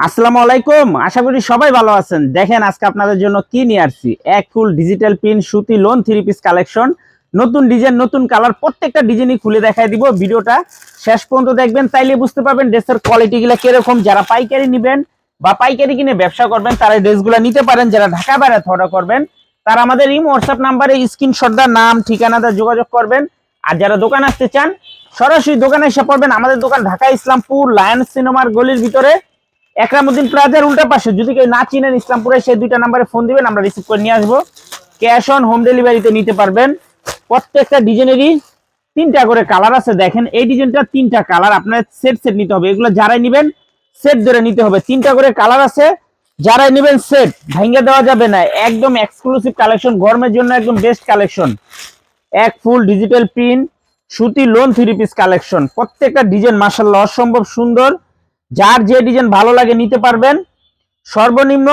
আসসালামু আলাইকুম, আশা করি সবাই ভালো আছেন। দেখেন আজকে আপনাদের জন্য কি নিয়ে আসছি? এক ফুল ডিজিটাল প্রিন্ট সুতি লোন থ্রি পিস কালেকশন নতুন ডিজাইন নতুন কালার প্রত্যেকটা ডিজাইনই খুলে দেখাই দিব ভিডিওটা। শেষ পর্যন্ত দেখবেন, তাইলে বুঝতে পারবেন ড্রেসের কোয়ালিটি গুলা কীরকম। যারা পাইকারি নেবেন বা পাইকারি কিনে ব্যবসা করবেন, তারা ড্রেসগুলো নিতে পারেন। যারা ঢাকা বাইরে অর্ডার করবেন, তারা আমাদের এই হোয়াটসঅ্যাপ নাম্বারে স্ক্রিনশট দা নাম ঠিকানাটা যোগাযোগ করবেন। আর যারা দোকান আসতে চান, সরাসরি দোকানে এসে পড়বেন। আমাদের দোকান ঢাকা ইসলামপুর লায়ন্স সিনেমার গলির ভিতরে। একরামুদ্দিন প্লাজার উল্টা পাশে, যদি কেউ না চিনেন ইসলামপুরে, সেই দুইটা নাম্বারে ফোন দিবেন, আমরা রিসিভ করে নিয়ে আসব। ক্যাশ অন হোম ডেলিভারিতে নিতে পারবেন। প্রত্যেকটা ডিজাইনেরই তিনটা করে কালার আছে, দেখেন। এই ডিজাইনটা তিনটা কালার আপনার সেট সেট নিতে হবে। এগুলো যারাই নেবেন সেট ধরে নিতে হবে। তিনটা করে কালার আছে, যারাই নেবেন সেট ভাঙ্গে দেওয়া যাবে না। একদম এক্সক্লুসিভ কালেকশন গরমের জন্য একদম বেস্ট কালেকশন এক ফুল ডিজিটাল প্রিন্ট সুতি লোন থ্রি পিস কালেকশন প্রত্যেকটা ডিজাইন মাসাল্লাহ অসম্ভব সুন্দর। যার যে ডিজাইন ভালো লাগে নিতে পারবেন, সর্বনিম্ন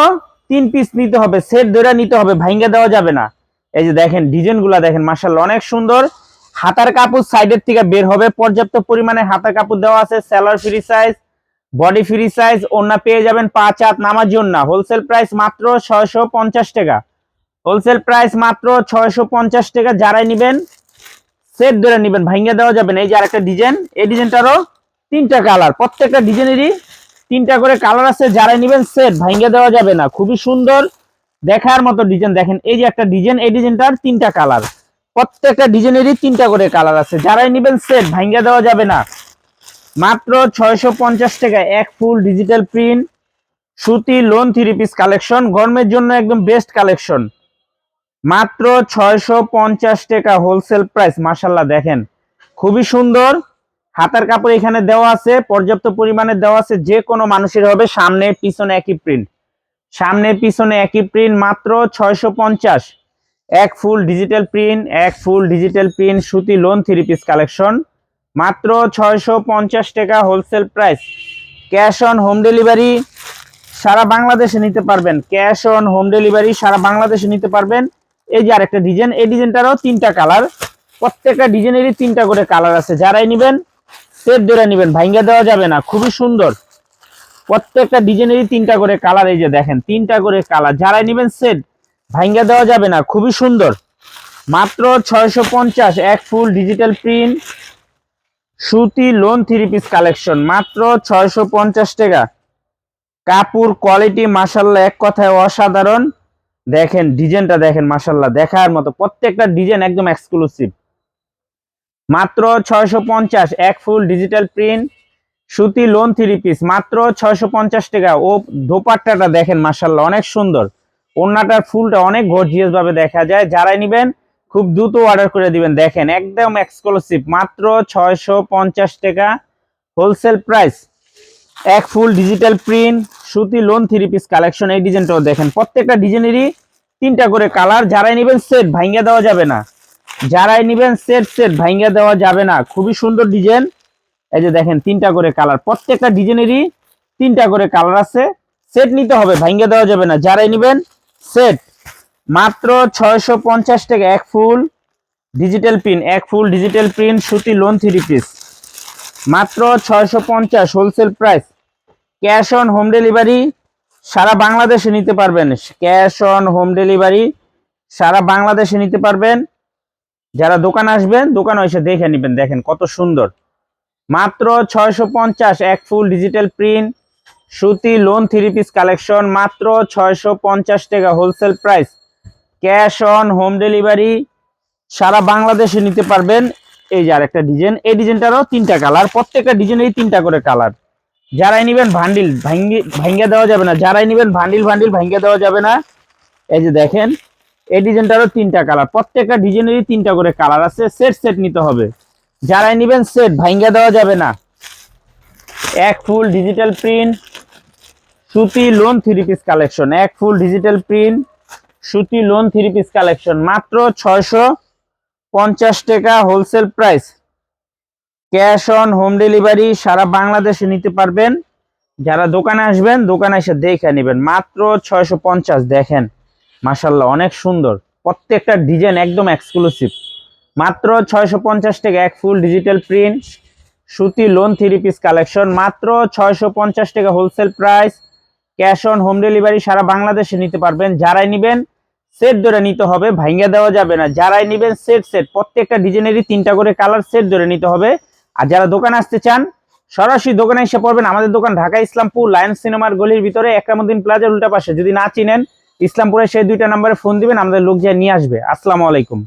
তিন পিস নিতে হবে সেট ধরে নিতে হবে, ভাঙ্গে দেওয়া যাবে না। এই যে দেখেন ডিজাইনগুলা দেখেন মাসাল্লাহ অনেক সুন্দর। হাতার কাপড় সাইডের থেকে বের হবে, পর্যাপ্ত পরিমাণে হাতার কাপড় দেওয়া আছে seller free size body free size ওন্না পেয়ে যাবেন পাঁচ হাত নামার জন্য হোলসেল প্রাইস মাত্র ছয়শো পঞ্চাশ টাকা। হোলসেল প্রাইস মাত্র ছয়শো পঞ্চাশ টাকা, যারাই নেবেন সেট ধরে নেবেন, ভাঙ্গে দেওয়া যাবে না। এই যে আরেকটা ডিজাইন এই ডিজাইনটারও তিনটা কালার। প্রত্যেকটা ডিজাইনেরই তিনটা করে কালার আছে। যারাই নেবেন সেট ভাঙ্গে দেওয়া যাবে না। খুবই সুন্দর দেখার মতো ডিজাইন। দেখেন, এই যে একটা ডিজাইন, এই ডিজাইনটার তিনটা কালার। প্রত্যেকটা ডিজাইনেরই তিনটা করে কালার আছে। যারাই নেবেন সেট ভাঙ্গে দেওয়া যাবে না। মাত্র ছয়শো পঞ্চাশ টাকা, এক ফুল ডিজিটাল প্রিন্ট সুতি লোন থ্রি পিস কালেকশন গরমের জন্য একদম বেস্ট কালেকশন মাত্র ছয়শো পঞ্চাশ টাকা হোলসেল প্রাইস মাসাল্লাহ দেখেন। খুবই সুন্দর। হাতার কাপড় এখানে দেওয়া আছে, পর্যাপ্ত পরিমাণে দেওয়া আছে, যে কোনো মানুষের হবে, সামনে, পিছনে একই প্রিন্ট সামনে, পিছনে একই প্রিন্ট মাত্র ছয়শো পঞ্চাশ। এক ফুল ডিজিটাল প্রিন্ট এক ফুল ডিজিটাল প্রিন্ট সুতি লোন থ্রি পিস কালেকশন মাত্র ছয়শো পঞ্চাশ টাকা wholesale price cash on home delivery সারা বাংলাদেশে নিতে পারবেন। ক্যাশ অন হোম ডেলিভারি সারা বাংলাদেশে নিতে পারবেন। এই যে আরেকটা ডিজাইন এই ডিজাইনটারও তিনটা কালার প্রত্যেকটা ডিজাইনেরই তিনটা করে কালার আছে। যারাই নেবেন সেট ধরে নেবেন ভাঙ্গা দেওয়া যাবে না, খুবই সুন্দর। প্রত্যেকটা ডিজাইনেরই তিনটা করে কালার, এই যে দেখেন, তিনটা করে কালার। যারাই নেবেন সেট ভাঙ্গা দেওয়া যাবে না, খুবই সুন্দর। মাত্র ছয়শো পঞ্চাশ, এক ফুল ডিজিটাল প্রিন্ট, সুতি লোন থ্রি পিস কালেকশন, মাত্র ছয়শো পঞ্চাশ টাকা। কাপড় কোয়ালিটি মাসাল্লাহ এক কথায় অসাধারণ। দেখেন, ডিজাইনটা দেখেন মাসাল্লাহ দেখার মতো প্রত্যেকটা ডিজাইন একদম এক্সক্লুসিভ মাত্র ছয়শো পঞ্চাশ, এক ফুল ডিজিটাল প্রিন্ট সুতি লোন থ্রি পিস মাত্র ছয়শো পঞ্চাশ টাকা। ও দোপাট্টাটা দেখেন মাসাল্লাহ অনেক সুন্দর। ওড়নাটার ফুলটা অনেক গর্জিয়াস ভাবে দেখা যায়। যারাই নিবেন, খুব দ্রুত অর্ডার করে দিবেন। দেখেন, একদম এক্সক্লুসিভ মাত্র ছয়শো পঞ্চাশ টাকা। হোলসেল প্রাইস এক ফুল ডিজিটাল প্রিন্ট সুতি লোন থ্রি পিস কালেকশন এই ডিজাইনটাও দেখেন। প্রত্যেকটা ডিজাইনেরই তিনটা করে কালার যারাই নেবেন সেট ভাঙ্গা দেওয়া যাবে না। যারাই নেবেন সেট সেট ভাঙ্গা দেওয়া যাবে না। খুবই সুন্দর ডিজাইন এই যে দেখেন, তিনটা করে কালার প্রত্যেকটা ডিজাইনেরই তিনটা করে কালার আছে। সেট নিতে হবে ভাঙ্গা দেওয়া যাবে না। যারাই নেবেন সেট মাত্র ছয়শো পঞ্চাশ টাকা এক ফুল ডিজিটাল প্রিন্ট এক ফুল ডিজিটাল প্রিন্ট সুতি লোন থ্রি পিস মাত্র ছয়শো পঞ্চাশ wholesale price cash on home delivery সারা বাংলাদেশে নিতে পারবেন। ক্যাশ অন হোম ডেলিভারি সারা বাংলাদেশে নিতে পারবেন। যারা দোকান আসবেন, দোকানে এসে দেখে নেবেন, দেখেন কত সুন্দর। মাত্র ছয়শো পঞ্চাশ, এক ফুল ডিজিটাল প্রিন্ট সুতি লোন থ্রি পিস কালেকশন মাত্র ছয়শো পঞ্চাশ টাকা wholesale price cash on home delivery সারা বাংলাদেশে নিতে পারবেন। এই যে আরেকটা ডিজাইন এই ডিজাইনটারও তিনটা কালার প্রত্যেকটা ডিজাইনেরই তিনটা করে কালার যারাই নিবেন ভান্ডিল ভাঙ্গি ভাঙ্গা দেওয়া যাবে না, যারাই নিবেন ভান্ডিল ভান্ডিল ভাঙ্গা দেওয়া যাবে না। এই যে দেখেন এই ডিজাইনটারও তিনটা কালার। প্রত্যেকটা ডিজাইনেরই তিনটা করে কালার আছে। সেট সেট নিতে হবে। যারাই নিবেন সেট ভাঙ্গা দেওয়া যাবে না। এক ফুল ডিজিটাল প্রিন্ট, সুতি লোন থ্রি পিস কালেকশন। এক ফুল ডিজিটাল প্রিন্ট, সুতি লোন থ্রি পিস কালেকশন। মাত্র ছয়শো পঞ্চাশ টাকা wholesale price. Cash on home delivery সারা বাংলাদেশে নিতে পারবেন। যারা দোকানে আসবেন, দোকানে এসে দেখে নেবেন। মাত্র ছয়শো পঞ্চাশ, দেখেন। মাসাল্লাহ অনেক সুন্দর। প্রত্যেকটা ডিজাইন একদম এক্সক্লুসিভ মাত্র ছয়শো পঞ্চাশ টাকা, এক ফুল ডিজিটাল প্রিন্ট সুতি লোন থ্রি পিস কালেকশন মাত্র ছয়শো পঞ্চাশ টাকা wholesale price cash on home delivery সারা বাংলাদেশে নিতে পারবেন। যারাই নিবেন সেট ধরে নিতে হবে, ভাঙ্গা দেওয়া যাবে না। যারাই নিবেন সেট সেট প্রত্যেকটা ডিজাইনেরই তিনটা করে কালার সেট ধরে নিতে হবে। আর যারা দোকানে আসতে চান, সরাসরি দোকানে এসে পড়বেন। আমাদের দোকান ঢাকা ইসলামপুর লায়ন সিনেমার গলির ভিতরে, একরামুদ্দিন প্লাজার উল্টা পাশে। যদি না চিনেন ইসলামপুরে সেই দুইটা নাম্বারে ফোন দিবেন আমাদের লোক যা নিয়ে আসবে। আসসালামু আলাইকুম।